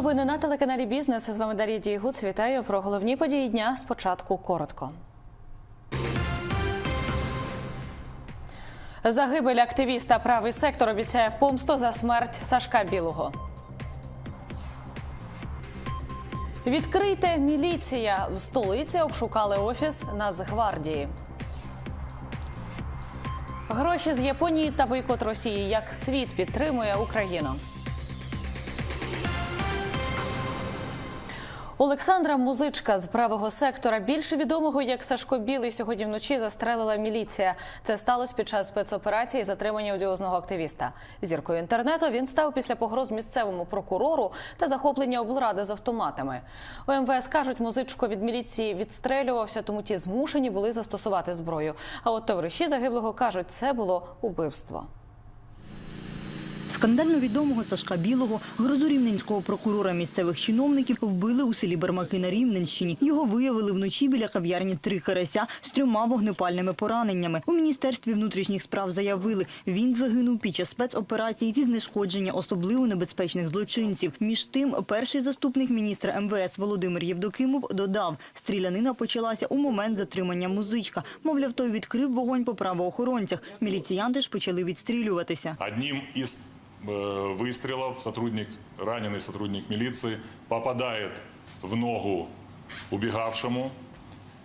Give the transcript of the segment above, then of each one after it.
Новини на телеканалі Бізнес. З вами Дар'я Дієгуц. Вітаю про головні події дня. Спочатку коротко. Загибель активіста правий сектор обіцяє помсту за смерть Сашка Білого. Відкрийте міліція. В столиці обшукали офіс Нацгвардії. Гроші з Японії та бойкот Росії. Як світ підтримує Україну. Олександра Музичка з правого сектора, більше відомого як Сашко Білий, сьогодні вночі застрелила міліція. Це сталося під час спецоперації затримання одіозного активіста. Зіркою інтернету він став після погроз місцевому прокурору та захоплення облради з автоматами. У МВС кажуть, музичко від міліції відстрелювався, тому ті змушені були застосувати зброю. А от товариші загиблого кажуть, це було убивство. Скандально відомого Сашка Білого, грозу рівненського прокурора місцевих чиновників, вбили у селі Бермаки на Рівненщині. Його виявили вночі біля кав'ярні «Три карася» з трьома вогнепальними пораненнями. У Міністерстві внутрішніх справ заявили, він загинув під час спецоперації зі знешкодження особливо небезпечних злочинців. Між тим, перший заступник міністра МВС Володимир Євдокимов додав, стрілянина почалася у момент затримання музичка. Мовляв, той відкрив вогонь по правоохоронцях. Міліціянти ж почали відстрілюватися. Одним э, выстрелов сотрудник, раненый сотрудник милиции попадает в ногу убегавшему,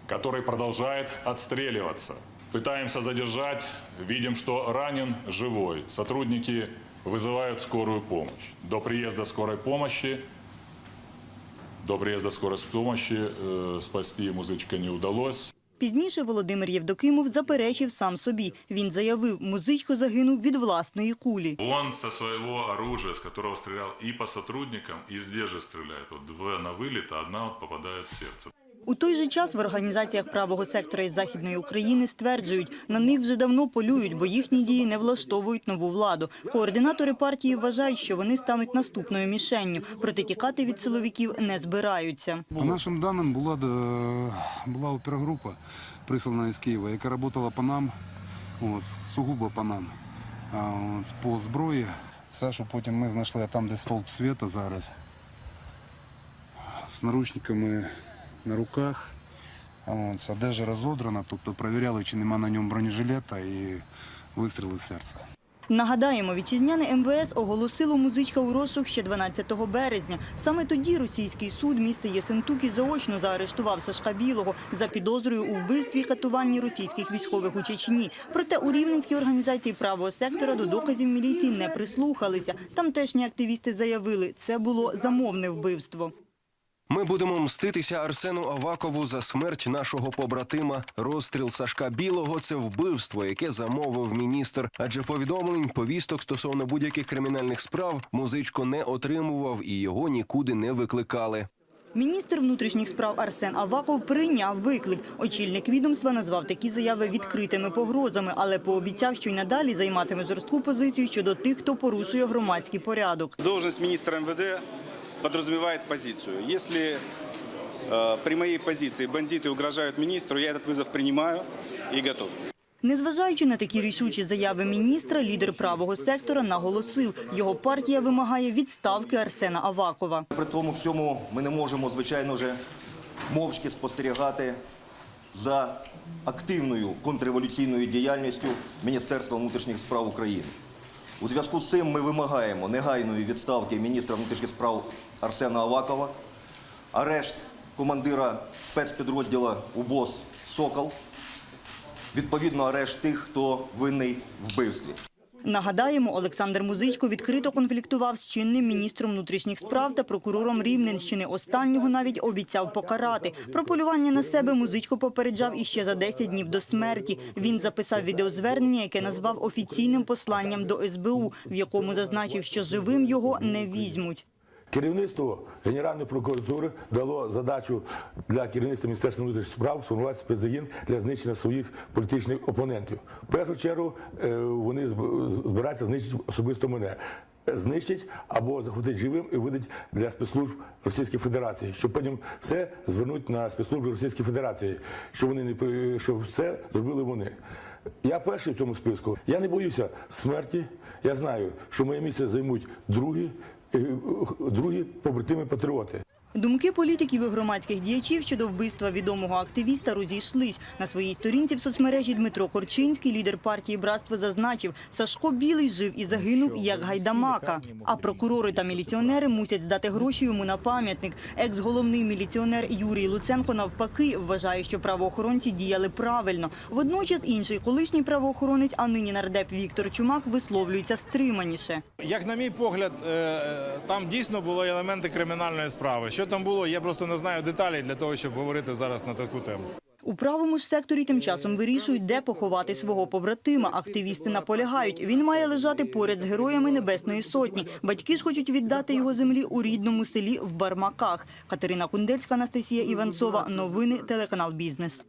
который продолжает отстреливаться. Пытаемся задержать, видим, что ранен живой. Сотрудники вызывают скорую помощь. До приезда скорой помощи до приезда скорой помощи э, спасти музычка не удалось. Пізніше Володимир Євдокимов заперечив сам собі. Він заявив, музичко загинув від власної кулі. Он зі свого оружия, з якого стріляв і по сотрудникам, і здесь же стріляє. Вот две на виліт, а одна от попадає в сердце. У той же час в організаціях правого сектора із Західної України стверджують, на них вже давно полюють, бо їхні дії не влаштовують нову владу. Координатори партії вважають, що вони стануть наступною мішенню, проте тікати від силовиків не збираються. По нашим даним, була, е, була опергрупа, прислана із Києва, яка працювала по нам, от, сугубо по нам, от, по зброї. Сашу потім ми знайшли там, де стовп світа зараз, з наручниками на руках. От, одежа розодрана, тобто перевіряли, чи нема на ньому бронежилета і вистріли в серце. Нагадаємо, вітчизняне МВС оголосило музичка у розшук ще 12 березня. Саме тоді російський суд міста Єсентукі заочно заарештував Сашка Білого за підозрою у вбивстві і катуванні російських військових у Чечні. Проте у Рівненській організації правого сектора до доказів міліції не прислухалися. Тамтешні активісти заявили, це було замовне вбивство. Ми будемо мститися Арсену Авакову за смерть нашого побратима. Розстріл Сашка Білого це вбивство, яке замовив міністр. Адже повідомлень, повісток стосовно будь-яких кримінальних справ музичко не отримував і його нікуди не викликали. Міністр внутрішніх справ Арсен Аваков прийняв виклик. Очільник відомства назвав такі заяви відкритими погрозами, але пообіцяв, що й надалі займатиме жорстку позицію щодо тих, хто порушує громадський порядок. Должность министра МВД подразумевает позицию. Если э, при моей позиции бандиты угрожают министру, я этот вызов принимаю и готов. Незважаючи на такі рішучі заяви міністра, лідер правого сектора наголосив, його партія вимагає відставки Арсена Авакова. При тому всьому ми не можемо, звичайно вже, мовчки спостерігати за активною контрреволюційною діяльністю Міністерства внутрішніх справ України. У зв'язку з цим ми вимагаємо негайної відставки міністра внутрішніх справ Арсена Авакова, арешт командира спецпідрозділу УБОС «Сокол», відповідно арешт тих, хто винний в вбивстві. Нагадаємо, Олександр Музичко відкрито конфліктував з чинним міністром внутрішніх справ та прокурором Рівненщини. Останнього навіть обіцяв покарати. Про полювання на себе Музичко попереджав іще за 10 днів до смерті. Він записав відеозвернення, яке назвав офіційним посланням до СБУ, в якому зазначив, що живим його не візьмуть. Керівництво Генеральної прокуратури дало задачу для керівництва Міністерства внутрішніх справ сформувати спецзагін для знищення своїх політичних опонентів. В першу чергу е, вони збираються знищити особисто мене. Знищить або захватить живим і видать для спецслужб Російської Федерації, щоб потім все звернуть на спецслужби Російської Федерації, що вони не щоб все зробили вони. Я перший в цьому списку. Я не боюся смерті. Я знаю, що моє місце займуть другі. Е, другі побратими патріоти. Думки політиків і громадських діячів щодо вбивства відомого активіста розійшлись. На своїй сторінці в соцмережі Дмитро Корчинський, лідер партії «Братство» зазначив, Сашко Білий жив і загинув як гайдамака. А прокурори та міліціонери мусять здати гроші йому на пам'ятник. Екс-головний міліціонер Юрій Луценко навпаки вважає, що правоохоронці діяли правильно. Водночас інший колишній правоохоронець, а нині нардеп Віктор Чумак висловлюється стриманіше. Як на мій погляд, е, там дійсно були елементи кримінальної справи. Що там було, я просто не знаю деталей для того, щоб говорити зараз на таку тему. У правому ж секторі тим часом вирішують, де поховати свого побратима. Активісти наполягають. Він має лежати поряд з героями Небесної Сотні. Батьки ж хочуть віддати його землі у рідному селі в Бармаках. Катерина Кундельська, Анастасія Іванцова. Новини, телеканал «Бізнес».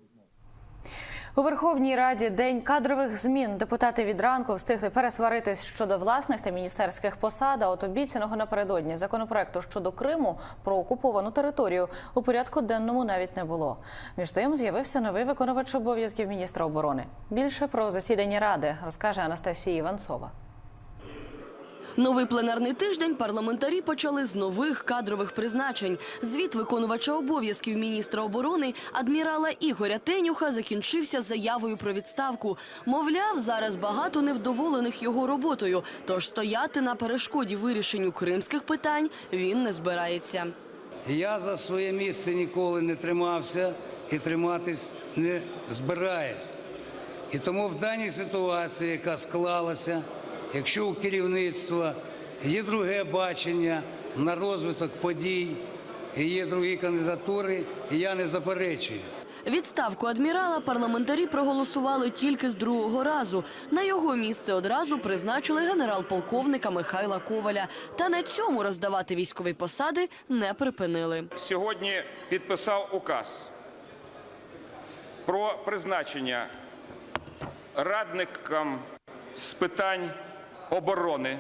У Верховній Раді день кадрових змін. Депутати від ранку встигли пересваритись щодо власних та міністерських посад. А от обіцяного напередодні законопроекту щодо Криму про окуповану територію у порядку денному навіть не було. Між тим з'явився новий виконувач обов'язків міністра оборони. Більше про засідання ради розкаже Анастасія Іванцова. Новий пленарний тиждень парламентарі почали з нових кадрових призначень. Звіт виконувача обов'язків міністра оборони адмірала Ігоря Тенюха закінчився заявою про відставку. Мовляв, зараз багато невдоволених його роботою, тож стояти на перешкоді вирішенню кримських питань він не збирається. Я за своє місце ніколи не тримався і триматись не збираюсь. І тому в даній ситуації, яка склалася, якщо у керівництва є друге бачення на розвиток подій, і є другі кандидатури, я не заперечую. Відставку адмірала парламентарі проголосували тільки з другого разу. На його місце одразу призначили генерал-полковника Михайла Коваля. Та на цьому роздавати військові посади не припинили. сьогодні підписав указ про призначення радникам з питань оборони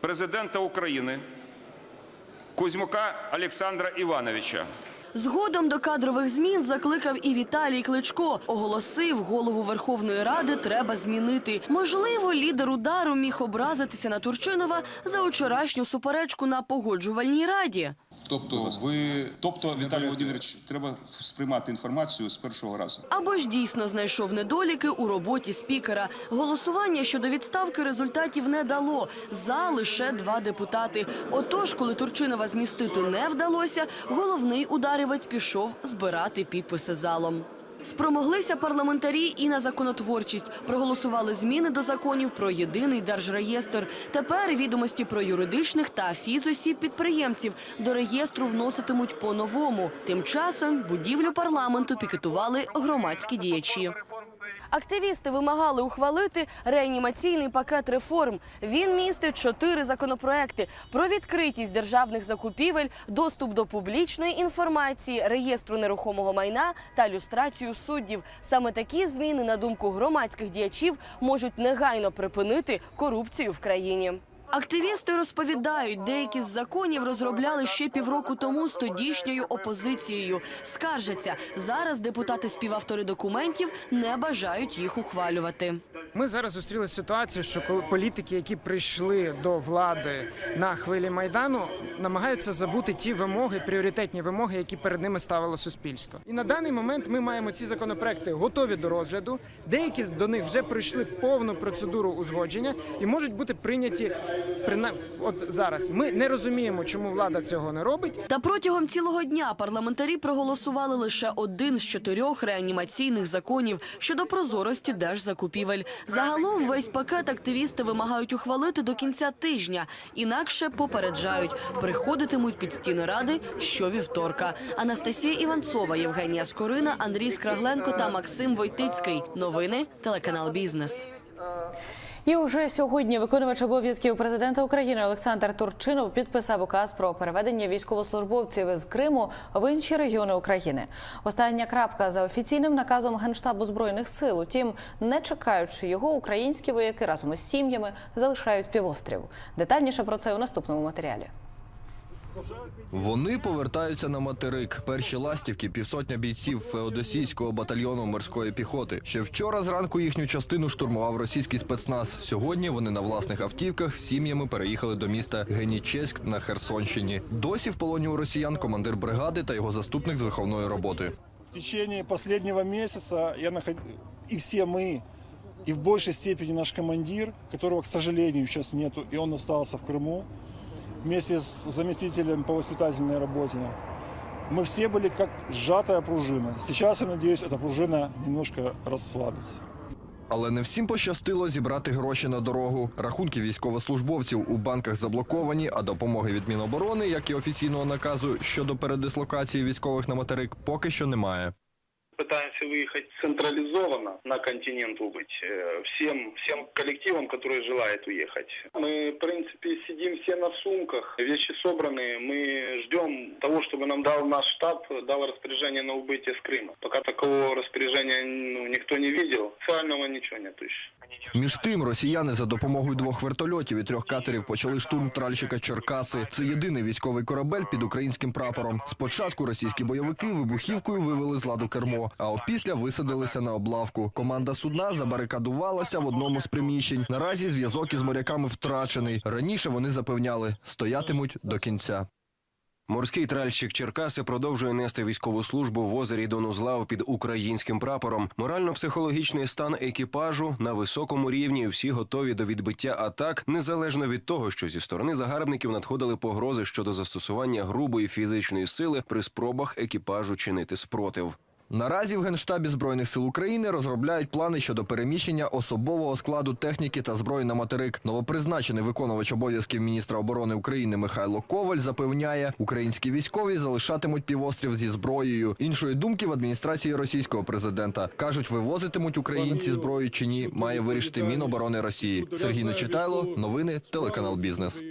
президента України Кузьмука Олександра Івановича. Згодом до кадрових змін закликав і Віталій Кличко. Оголосив, голову Верховної Ради треба змінити. Можливо, лідер удару міг образитися на Турчинова за вчорашню суперечку на погоджувальній раді. Тобто, ви тобто, Віталій Володимирович, треба сприймати інформацію з першого разу. Або ж дійсно знайшов недоліки у роботі спікера. Голосування щодо відставки результатів не дало. За лише два депутати. Отож, коли Турчинова змістити не вдалося, головний ударівець пішов збирати підписи залом. Спромоглися парламентарі і на законотворчість. Проголосували зміни до законів про єдиний держреєстр. Тепер відомості про юридичних та фізосіб підприємців до реєстру вноситимуть по-новому. Тим часом будівлю парламенту пікетували громадські діячі. Активісти вимагали ухвалити реанімаційний пакет реформ. Він містить чотири законопроекти про відкритість державних закупівель, доступ до публічної інформації, реєстру нерухомого майна та люстрацію суддів. Саме такі зміни, на думку громадських діячів, можуть негайно припинити корупцію в країні. Активісти розповідають, деякі з законів розробляли ще півроку тому з тодішньою опозицією. Скаржаться, зараз депутати-співавтори документів не бажають їх ухвалювати. Ми зараз зустріли ситуацію, що коли політики, які прийшли до влади на хвилі майдану, намагаються забути ті вимоги, пріоритетні вимоги, які перед ними ставило суспільство. І на даний момент ми маємо ці законопроекти готові до розгляду. Деякі до них вже пройшли повну процедуру узгодження і можуть бути прийняті от зараз. Ми не розуміємо, чому влада цього не робить. Та протягом цілого дня парламентарі проголосували лише один з чотирьох реанімаційних законів щодо прозорості держзакупівель. Загалом весь пакет активісти вимагають ухвалити до кінця тижня. Інакше попереджають, приходитимуть під стіни ради щовівторка. Анастасія Іванцова, Євгенія Скорина, Андрій Скрагленко та Максим Войтицький. Новини телеканал Бізнес. І уже сьогодні виконувач обов'язків президента України Олександр Турчинов підписав указ про переведення військовослужбовців із Криму в інші регіони України. Остання крапка за офіційним наказом Генштабу збройних сил. Утім, не чекаючи його, українські вояки разом із сім'ями залишають півострів. Детальніше про це у наступному матеріалі. Вони повертаються на материк. Перші ластівки півсотня бійців Феодосійського батальйону морської піхоти. Ще вчора зранку їхню частину штурмував російський спецназ. Сьогодні вони на власних автівках з сім'ями переїхали до міста Генічеськ на Херсонщині. Досі в полоні у росіян командир бригади та його заступник з виховної роботи. В течение последнего месяца я наход... и все мы, и в большей степени наш командир, которого, к сожалению, сейчас нету, и он остался в Крыму, вместе с заместителем по воспитательной работе, мы все были как сжатая пружина. Сейчас, я надеюсь, эта пружина немножко расслабится. Але не всім пощастило зібрати гроші на дорогу. Рахунки військовослужбовців у банках заблоковані, а допомоги від Міноборони, як і офіційного наказу щодо передислокації військових на материк, поки що немає. Пытаемся выехать централизованно на континент убыть э, всем, всем коллективам, которые желают уехать. Мы, в принципе, сидим все на сумках, вещи собраны. Мы ждем того, чтобы нам дал наш штаб, дал распоряжение на убытие с Крыма. Пока такого распоряжения ну, никто не видел. Официального ничего нет еще. Між тим, росіяни за допомогою двох вертольотів і трьох катерів почали штурм тральщика Черкаси. Це єдиний військовий корабель під українським прапором. Спочатку російські бойовики вибухівкою вивели з ладу кермо, а опісля висадилися на облавку. Команда судна забарикадувалася в одному з приміщень. Наразі зв'язок із моряками втрачений. Раніше вони запевняли, стоятимуть до кінця. Морський тральщик Черкаси продовжує нести військову службу в озері Донузлав під українським прапором. Морально-психологічний стан екіпажу на високому рівні. Всі готові до відбиття атак, незалежно від того, що зі сторони загарбників надходили погрози щодо застосування грубої фізичної сили при спробах екіпажу чинити спротив. Наразі в Генштабі Збройних сил України розробляють плани щодо переміщення особового складу техніки та зброї на материк. Новопризначений виконувач обов'язків міністра оборони України Михайло Коваль запевняє, українські військові залишатимуть півострів зі зброєю. Іншої думки в адміністрації російського президента кажуть, вивозитимуть українці зброю чи ні, має вирішити Міноборони Росії. Сергій Нечитайло, новини, телеканал Бізнес.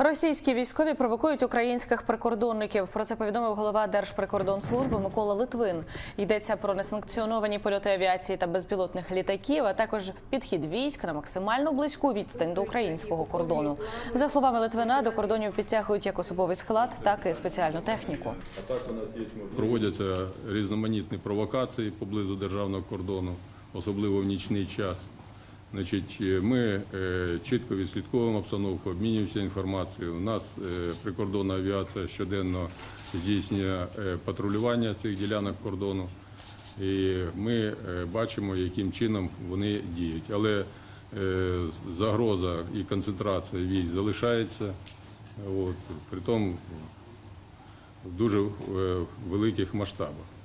Російські військові провокують українських прикордонників. Про це повідомив голова Держприкордонслужби Микола Литвин. Йдеться про несанкціоновані польоти авіації та безпілотних літаків, а також підхід військ на максимально близьку відстань до українського кордону. За словами Литвина, до кордонів підтягують як особовий склад, так і спеціальну техніку. Проводяться різноманітні провокації поблизу державного кордону, особливо в нічний час. Значить, е, ми е, чітко відслідковуємо обстановку, обмінюємося інформацією. У нас е, прикордонна авіація щоденно здійснює патрулювання цих ділянок кордону, і ми бачимо, яким чином вони діють. Але загроза і концентрація військ залишається, от, при тому в дуже великих масштабах.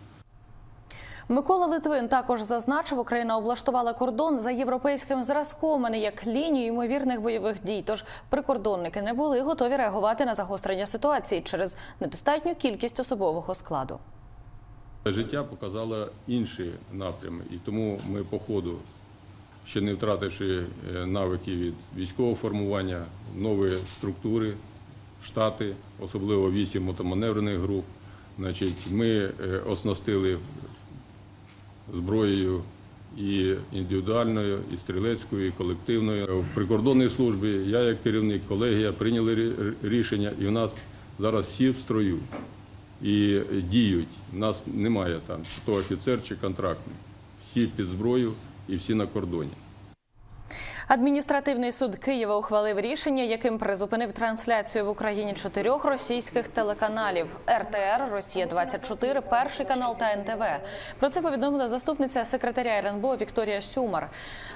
Микола Литвин також зазначив, Україна облаштувала кордон за європейським зразком, а не як лінію ймовірних бойових дій. Тож прикордонники не були готові реагувати на загострення ситуації через недостатню кількість особового складу. Життя показало інші напрями, і тому ми по ходу, ще не втративши е, навики від військового формування, нові структури, штати, особливо вісім мотоманеврених груп. Значить, ми е, оснастили зброєю і індивідуальною, і стрілецькою, і колективною. В прикордонній службі я, як керівник колегія, прийняли рішення, і в нас зараз всі в строю і діють. У нас немає там хто офіцер чи контрактний. Всі під зброю і всі на кордоні. Адміністративний суд Києва ухвалив рішення, яким призупинив трансляцію в Україні чотирьох російських телеканалів: РТР, Росія 24 Перший канал та НТВ. Про це повідомила заступниця секретаря РНБО Вікторія Сюмар.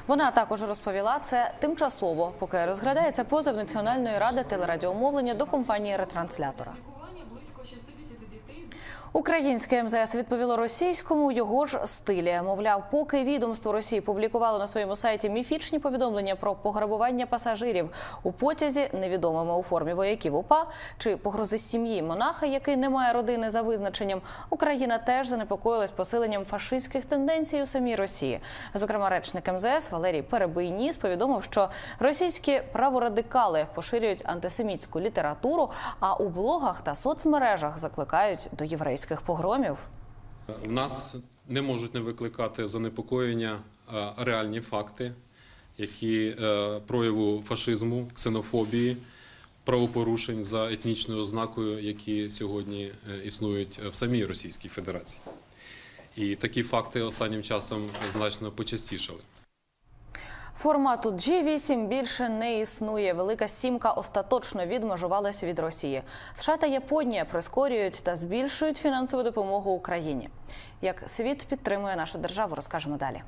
Вона також розповіла це тимчасово, поки розглядається позов Національної ради телерадіомовлення до компанії ретранслятора. Українське МЗС відповіло російському його ж стилі. Мовляв, поки відомство Росії публікувало на своєму сайті міфічні повідомлення про пограбування пасажирів у потязі невідомими у формі вояків УПА чи погрози сім'ї монаха, який не має родини за визначенням, Україна теж занепокоїлась посиленням фашистських тенденцій у самій Росії. Зокрема, речник МЗС Валерій Перебийніс повідомив, що російські праворадикали поширюють антисемітську літературу, а у блогах та соцмережах закликають до єврейських погромів. У нас не можуть не викликати занепокоєння е, реальні факти, які е, прояву фашизму, ксенофобії правопорушень за етнічною ознакою, які сьогодні е, існують в самій Російській Федерації. І такі факти останнім часом значно почастішали. Формату G8 більше не існує. Велика сімка остаточно відмежувалася від Росії. США та Японія прискорюють та збільшують фінансову допомогу Україні. Як світ підтримує нашу державу, розкажемо далі.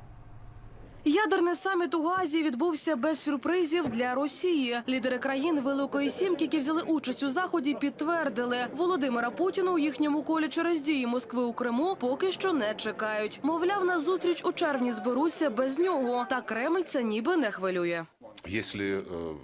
Ядерний саміт у Газі відбувся без сюрпризів для Росії. Лідери країн Великої Сімки, які взяли участь у заході, підтвердили Володимира Путіна у їхньому колі через дії Москви у Криму поки що не чекають. Мовляв, на зустріч у червні зберуться без нього. Та Кремль це ніби не хвилює. Если э,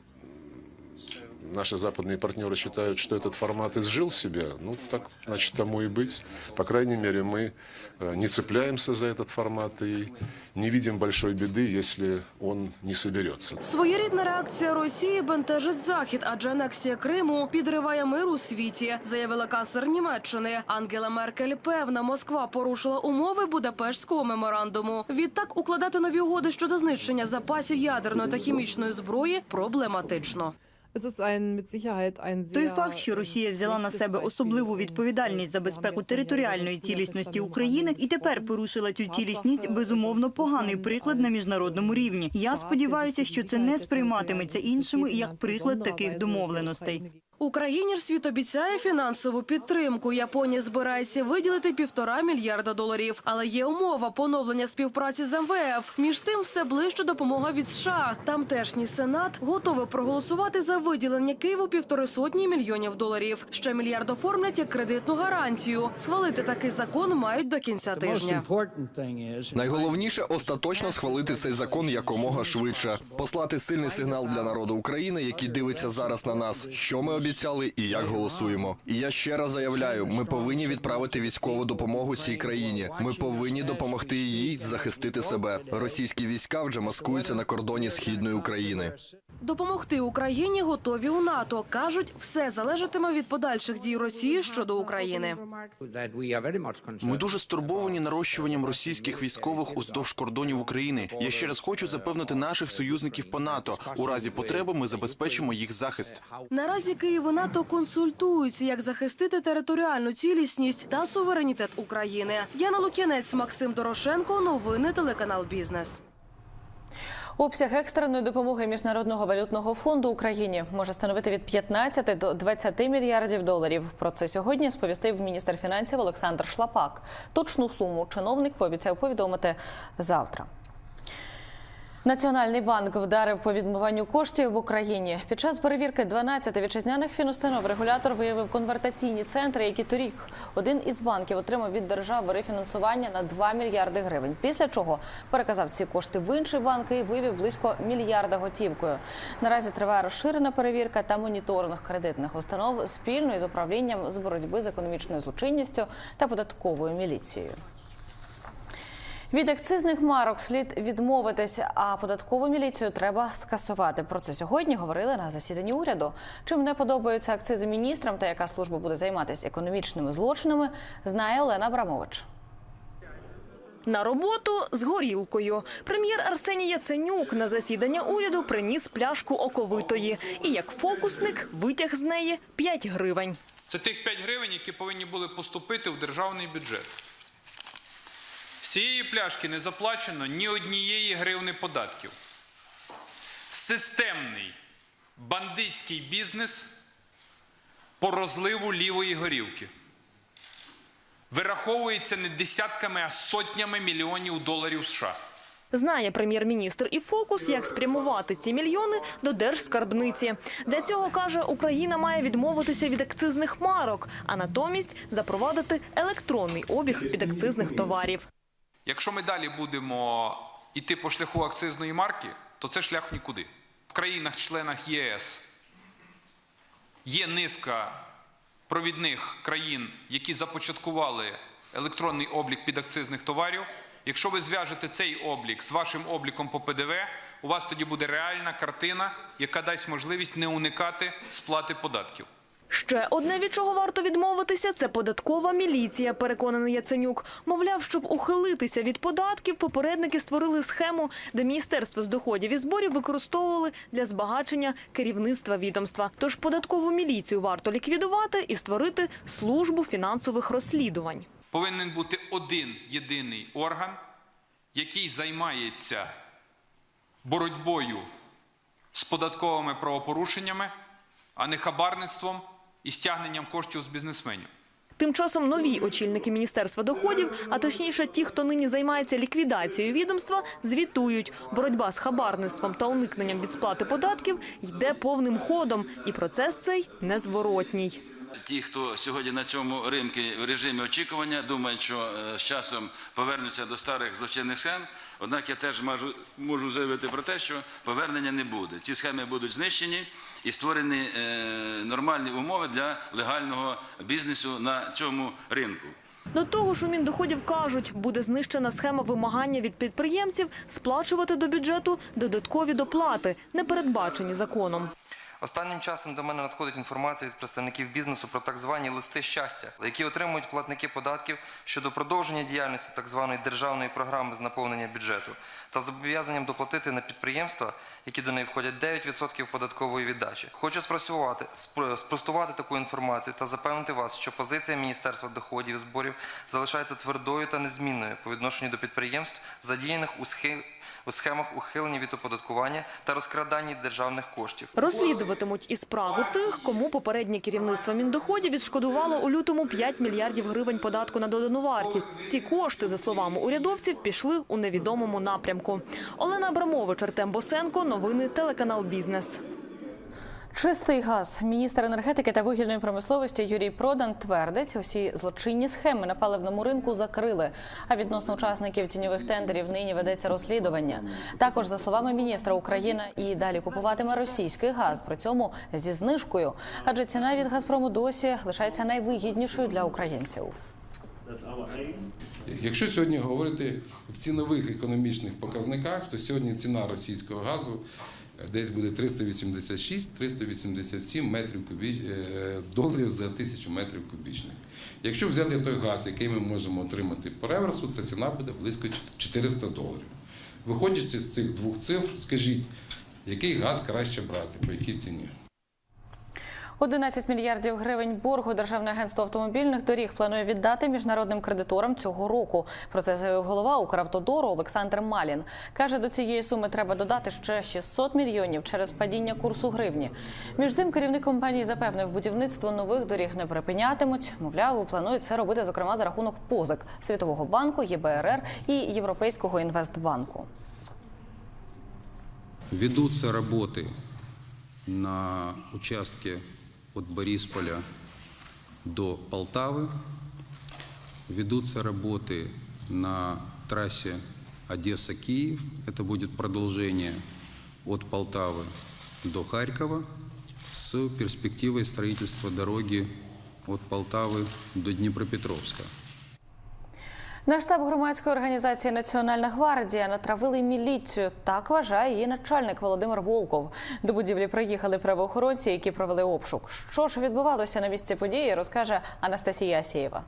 наши западные партнеры считают, что этот формат изжил себя, ну так, значит, тому и быть. По крайней мере, мы э, не цепляемся за этот формат и не видим большой беды, если он не соберется. Своєрідна реакція Росії бентежить захід, адже анексія Криму підриває мир у світі, заявила канцлер Німеччини Ангела Меркель. Певна Москва порушила умови Будапештського меморандуму. Відтак укладати нові угоди щодо знищення запасів ядерної та хімічної зброї проблематично. Той факт, що Росія взяла на себе особливу відповідальність за безпеку територіальної цілісності України і тепер порушила цю цілісність, безумовно поганий приклад на міжнародному рівні. Я сподіваюся, що це не сприйматиметься іншими як приклад таких домовленостей. Україні ж світ обіцяє фінансову підтримку. Японія збирається виділити півтора мільярда доларів. Але є умова поновлення співпраці з МВФ. Між тим, все ближче допомога від США. Тамтешній сенат готовий проголосувати за виділення Києву півтори сотні мільйонів доларів. Ще мільярд оформлять як кредитну гарантію. Схвалити такий закон мають до кінця тижня. Найголовніше остаточно схвалити цей закон якомога швидше, послати сильний сигнал для народу України, який дивиться зараз на нас, що ми обіцяли і як голосуємо. І я ще раз заявляю: ми повинні відправити військову допомогу цій країні. Ми повинні допомогти їй захистити себе. Російські війська вже маскуються на кордоні східної України. Допомогти Україні готові у НАТО. кажуть, все залежатиме від подальших дій Росії щодо України. Ми дуже стурбовані нарощуванням російських військових уздовж кордонів України. Я ще раз хочу запевнити наших союзників по НАТО. У разі потреби ми забезпечимо їх захист. Наразі Київ і НАТО консультуються, як захистити територіальну цілісність та суверенітет України. Яна Лук'янець, Максим Дорошенко. Новини телеканал Бізнес. Обсяг екстреної допомоги Міжнародного валютного фонду Україні може становити від 15 до 20 мільярдів доларів. Про це сьогодні сповістив міністр фінансів Олександр Шлапак. Точну суму чиновник пообіцяв повідомити завтра. Національний банк вдарив по відмиванню коштів в Україні. Під час перевірки 12 вітчизняних фінустанов регулятор виявив конвертаційні центри, які торік один із банків отримав від держави рефінансування на 2 мільярди гривень. Після чого переказав ці кошти в інший банк і вивів близько мільярда готівкою. Наразі триває розширена перевірка та моніторинг кредитних установ спільно із управлінням з боротьби з економічною злочинністю та податковою міліцією. Від акцизних марок слід відмовитися, а податкову міліцію треба скасувати. Про це сьогодні говорили на засіданні уряду. Чим не подобаються акцизи міністрам та яка служба буде займатися економічними злочинами, знає Олена Абрамович. На роботу з горілкою. Прем'єр Арсеній Яценюк на засідання уряду приніс пляшку оковитої і як фокусник витяг з неї 5 гривень. Це тих 5 гривень, які повинні були поступити в державний бюджет. Цієї пляшки не заплачено ні однієї гривни податків. Системний бандитський бізнес по розливу лівої горілки вираховується не десятками, а сотнями мільйонів доларів США. Знає прем'єр-міністр і фокус, як спрямувати ці мільйони до держскарбниці. Для цього каже, Україна має відмовитися від акцизних марок, а натомість запровадити електронний обіг підакцизних товарів. Якщо ми далі будемо йти по шляху акцизної марки, то це шлях нікуди. В країнах-членах ЄС є низка провідних країн, які започаткували електронний облік підакцизних товарів. Якщо ви зв'яжете цей облік з вашим обліком по ПДВ, у вас тоді буде реальна картина, яка дасть можливість не уникати сплати податків. Ще одне, від чого варто відмовитися, це податкова міліція, переконаний Яценюк. Мовляв, щоб ухилитися від податків, попередники створили схему, де Міністерство з доходів і зборів використовували для збагачення керівництва відомства. Тож податкову міліцію варто ліквідувати і створити службу фінансових розслідувань. Повинен бути один єдиний орган, який займається боротьбою з податковими правопорушеннями, а не хабарництвом і стягненням коштів з бізнесменів. Тим часом нові очільники Міністерства доходів, а точніше ті, хто нині займається ліквідацією відомства, звітують. Боротьба з хабарництвом та уникненням від сплати податків йде повним ходом, і процес цей незворотній. Ті, хто сьогодні на цьому ринку в режимі очікування, думають, що е, з часом повернуться до старих злочинних схем. Однак я теж можу, можу заявити про те, що повернення не буде. Ці схеми будуть знищені і створені е, нормальні умови для легального бізнесу на цьому ринку. До того ж, у Міндоходів кажуть, буде знищена схема вимагання від підприємців сплачувати до бюджету додаткові доплати, не передбачені законом. Останнім часом до мене надходить інформація від представників бізнесу про так звані листи щастя, які отримують платники податків щодо продовження діяльності так званої державної програми з наповнення бюджету та зобов'язанням доплатити на підприємства, які до неї входять 9% податкової віддачі. Хочу спростувати, спростувати таку інформацію та запевнити вас, що позиція Міністерства доходів і зборів залишається твердою та незмінною по відношенню до підприємств, задіяних у схи- у схемах ухилення від оподаткування та розкраданні державних коштів. Розслідуватимуть і справу тих, кому попереднє керівництво Міндоходів відшкодувало у лютому 5 мільярдів гривень податку на додану вартість. Ці кошти, за словами урядовців, пішли у невідомому напрямку. Олена Абрамович, Артем Босенко. Новини телеканал Бізнес. Чистий газ. Міністр енергетики та вугільної промисловості Юрій Продан твердить, усі злочинні схеми на паливному ринку закрили. А відносно учасників тіньових тендерів нині ведеться розслідування. Також, за словами міністра, Україна і далі купуватиме російський газ, при цьому зі знижкою, адже ціна від Газпрому досі лишається найвигіднішою для українців. Якщо сьогодні говорити в цінових економічних показниках, то сьогодні ціна російського газу десь буде 386-387 метрів кубі... е, доларів за тисячу метрів кубічних. Якщо взяти той газ, який ми можемо отримати по реверсу, ця ціна буде близько 400 доларів. Виходячи з цих двох цифр, скажіть, який газ краще брати, по якій ціні? 11 мільярдів гривень боргу Державне агентство автомобільних доріг планує віддати міжнародним кредиторам цього року. Про це заявив голова Укравтодору Олександр Малін. Каже, до цієї суми треба додати ще 600 мільйонів через падіння курсу гривні. Між тим, керівник компанії запевнив, будівництво нових доріг не припинятимуть. Мовляв, планують це робити, зокрема, за рахунок позик Світового банку, ЄБРР і Європейського інвестбанку. Ведутся работы на участке от Борисполя до Полтавы. Ведутся работы на трассе Одесса-Киев. Это будет продолжение от Полтавы до Харькова с перспективой строительства дороги от Полтавы до Днепропетровска. На штаб громадської організації Національна гвардія натравили міліцію. Так вважає її начальник Володимир Волков. До будівлі приїхали правоохоронці, які провели обшук. Що ж відбувалося на місці події, розкаже Анастасія Асєєва.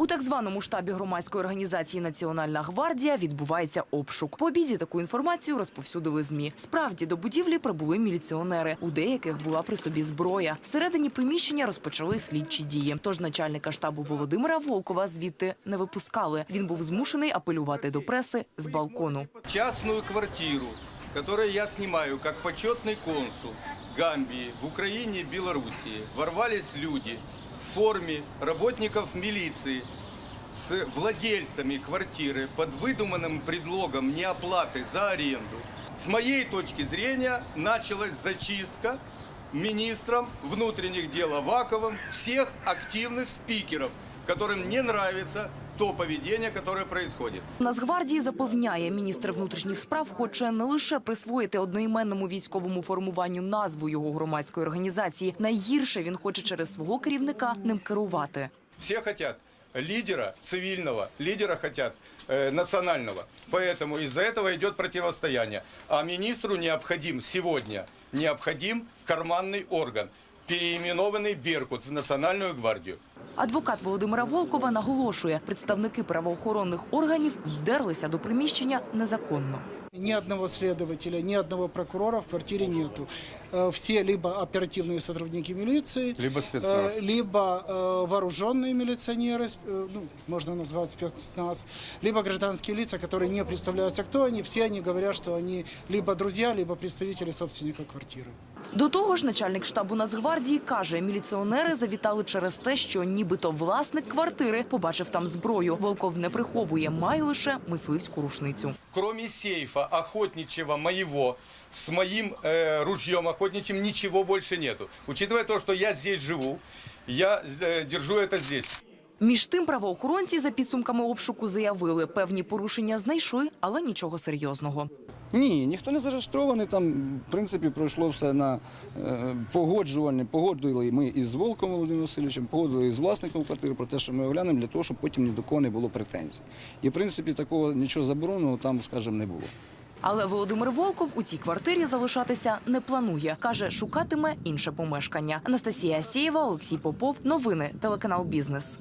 У так званому штабі громадської організації Національна гвардія відбувається обшук. По обіді таку інформацію розповсюдили змі. Справді до будівлі прибули міліціонери. У деяких була при собі зброя. Всередині приміщення розпочали слідчі дії. Тож начальника штабу Володимира Волкова звідти не випускали. Він був змушений апелювати до преси з балкону. частную квартиру, которую я снимаю как почетный консул Гамбии в Украине и Белоруссии, ворвались люди в форме работников милиции с владельцами квартиры под выдуманным предлогом неоплаты за аренду. С моей точки зрения началась зачистка министром внутренних дел Аваковым всех активных спикеров, которым не нравится то поведение, которое происходит. Нацгвардії запевняє, міністр внутрішніх справ хоче не лише присвоїти одноіменному військовому формуванню назву його громадської організації. Найгірше він хоче через свого керівника ним керувати. Все хотят лидера цивильного, лидера хотят э, национального. Поэтому из-за этого идет противостояние. А министру необходим сегодня, необходим карманный орган. переименованный «Беркут» в Национальную гвардию. Адвокат Володимира Волкова наголошує, представники правоохоронних органів вдерлися до приміщення незаконно. Ни одного следователя, ни одного прокурора в квартире нету. Э, Все либо оперативные сотрудники милиции, Либо спецназ. э, либо э, вооруженные милиционеры, сп- э, ну, можно назвать спецназ, либо гражданские лица, которые не представляются, кто они. Все они говорят, что они либо друзья, либо представители собственника квартиры. До того ж, начальник штабу Нацгвардії каже, міліціонери завітали через те, що нібито власник квартири побачив там зброю. Волков не приховує, має лише мисливську рушницю. Кроме сейфа охотничьего моего, с моим э, ружьем охотничьим ничего больше нету. Учитывая то, что я здесь живу, я э, держу это здесь. Між тим, правоохоронці за підсумками обшуку заявили, певні порушення знайшли, але нічого серйозного. Ні, ніхто не заарештований. Там, в принципі, пройшло все на е. Погодили ми із Волком Володимиром Васильовичем, погодили із власником квартири про те, що ми оглянемо для того, щоб потім ні до кого не було претензій. І, в принципі, такого нічого забороненого там, скажімо, не було. Але Володимир Волков у цій квартирі залишатися не планує. Каже, шукатиме інше помешкання. Анастасія Асєєва, Олексій Попов. Новини. Телеканал Бізнес.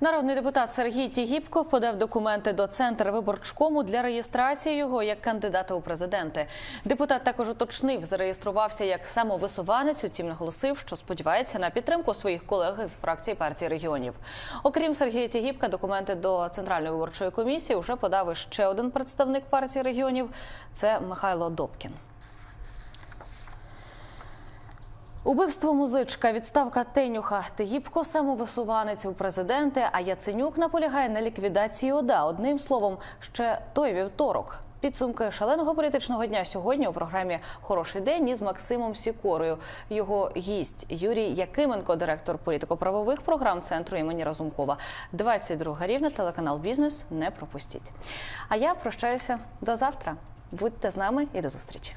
Народний депутат Сергій Тігіпко подав документи до центру виборчкому для реєстрації його як кандидата у президенти. Депутат також уточнив, зареєструвався як самовисуванець. Утім, наголосив, що сподівається на підтримку своїх колег з фракції партії регіонів. Окрім Сергія Тігіпка, документи до центральної виборчої комісії вже подав ще один представник партії регіонів. Це Михайло Добкін. Убивство музичка, відставка Тенюха, Тегіпко самовисуванець у президенти. А Яценюк наполягає на ліквідації ОДА. Одним словом, ще той вівторок. Підсумки шаленого політичного дня сьогодні у програмі Хороший день із Максимом Сікорою. Його гість Юрій Якименко, директор політико-правових програм центру імені Разумкова. 22 рівня, телеканал Бізнес. Не пропустіть. А я прощаюся до завтра. Будьте з нами і до зустрічі.